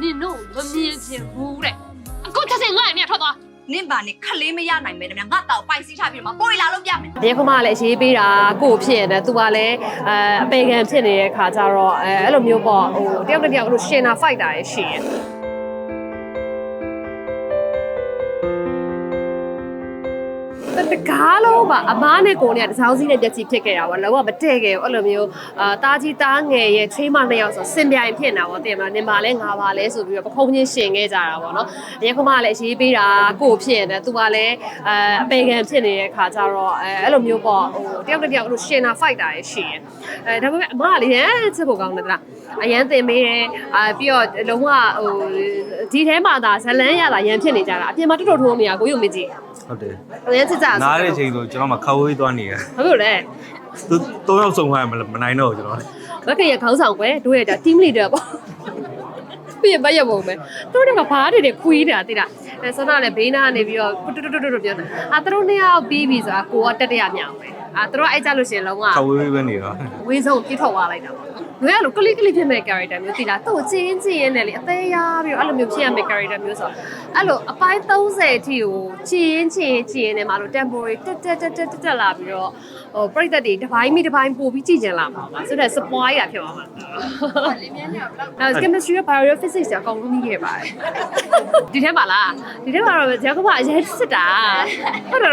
နင်တို့မမြင်ချင်ဘူးတဲ့အခုချက်စင်ငါ့အမြတ်ထွက်သွားနင့်ပါနဲ့ခလေးမရနိုင်မဲတမငါတောက်ပိုက်စီးထားပြီးတော့ပွေလာလို့ပြမယ်ရဲခမကလည်းရေးပေးတာကို့ဖြစ်ရတယ်သူကလည်းအဲအပေခံဖြစ်နေတဲ့ခါကျတော့အဲအဲ့လိုမျိုးပေါ့ဟိုတယောက်တစ်ယောက်အဲ့လိုရှင်နာဖိုက်တာရရှိရယ် တကားလုံးပါအမားနဲ့ကိုနဲ့တစောင်းစီးနဲ့ပြက်ချီဖြစ်ခဲ့တာပေါ့လောကမတည့်ခဲ့ဘူးအဲ့လိုမျိုးအာတာကြီးတားငယ်ရဲ့ချွေးမနှစ်ယောက်ဆိုစင်ပြိုင်ဖြစ်နေတာပေါ့တင်မလားနင်ပါလဲငါပါလဲဆိုပြီးတော့ပခုံးချင်းရှင်ခဲ့ကြတာပေါ့နော်ရဲခမကလည်းရေးပေးတာကို့ဖြစ်ရတယ်သူကလည်းအဲအပေခံဖြစ်နေတဲ့ခါကျတော့အဲအဲ့လိုမျိုးပေါ့ဟိုတယောက်တစ်ယောက်အဲ့လိုရှင်နာဖိုက်တာရရှိရယ်အဲဒါပေမဲ့အမားကလည်းရမ်းချစ်ဖို့ကောင်းတယ်လားအရန်တင်မေးတယ်အာပြီးတော့လုံးဝဟိုဒီထဲမှာသာဇလန်းရတာရန်ဖြစ်နေကြတာအပြင်မှာတော်တော်ထိုးနေရကိုယုံမကြည့်ဟုတ်တယ်အရန်ချစ်ကြတာနားတဲ့အချိန်ဆိုကျွန်တော်မှခါဝေးသွားနေရဘာလို့လဲသူသုံးယောက်စုံသွားရင်မနိုင်တော့ဘူးကျွန်တော်မက်ကရခေါင်းဆောင်ကွယ်တို့ရဲ့ဒါ team leader ပေါ့ပြည့်မရပုံပဲသူတို့ကဘားတွေတွေခွေးတာတိလားအဲဆိုတော့လည်းဘေးနာကနေပြီးတော့တွတ်တွတ်တွတ်တွတ်ပြောတာအာသူတို့နှစ်ယောက်ပြီးပြီဆိုတာကိုကတက်တရမြောက်ပဲ အာသူတို့အဲ့ကြလို့ရှရင်လုံးဝခါဝေးပဲနေတော့ဝေးဆုံးပြစ်ထုတ်သွားလိုက်တာပေါ့ငွေကလိုကလိကလိဖြစ်မဲ့ character မျိုးတိလားသူ့ကိုချင်းချင်းရင်းနဲ့လေအသေးရပြီးတော့အဲ့လိုမျိုးဖြစ်ရမဲ့ character မျိုးဆိုတော့အဲ့လိုအပိုင်း30အထိကိုချင်းချင်းချင်းနဲ့မှလို့ temporary တက်တက်တက်တက်တက်လာပြီးတော့ဟိုပြိတ္တတွေတစ်ပိုင်းမိတစ်ပိုင်းပို့ပြီးကြည့်ကြလာမှာပါဆိုတော့ spoil ရဖြစ်သွားမှာလင်းမြန်းနေတော့ဘယ်လောက် chemistry က bio physics ကအကုန်လုံးပြီးခဲ့ပါတယ်ဒီထဲမှာလားဒီထဲမှာတော့ဂျာကမအရင်စစ်တာဟုတ်တ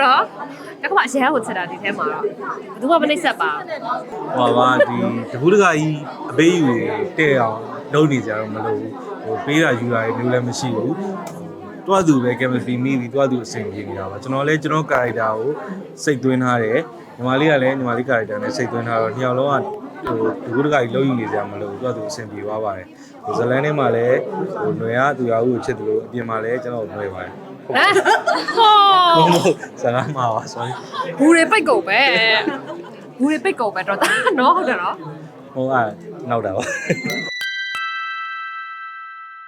ယ်နော်ဂျာကမအရင်ကိုစစ်တာဒီထဲမှာတော့ဘယ်သူမှမနှိမ့်ဆက်ပါဘူးဟောပါဒီတကူးတကကြီးအပေးယူတဲ့အောင်လုပ်နေကြတော့မလို့ဟိုပေးတာယူတာမျိုးလည်းမရှိဘူးတွားသူပဲ chemistry မိပြီးတွားသူအဆင်ပြေနေတာပါကျွန်တော်လည်းကျွန်တော် character ကိုစိတ်သွင်းထားတယ်ညီမလေးကလည်းညီမလေး character နဲ့စိတ်သွင်းထားတော့နှစ်ယောက်လုံးက ဟိုတကူးတကကြီးလုံးယူနေကြမလို့တွားသူအဆင်ပြေသွားပါတယ်ဟိုဇလန်းထဲမှာလည်းဟိုຫນွေရသူရဦးကိုချစ်တယ်လို့အပြင်မှာလည်းကျွန်တော်ຫນွေပါတယ် ဟမ်ဟော ဟုတ်ဟုတ်စကားမှာပါ sorry ဘူးတွေပိတ်ကုန်ပဲဘူးတွေပိတ်ကုန်ပဲတော့တာနော်ဟုတ်တယ်နော် ဟိုအဲ့နောက်တာပါ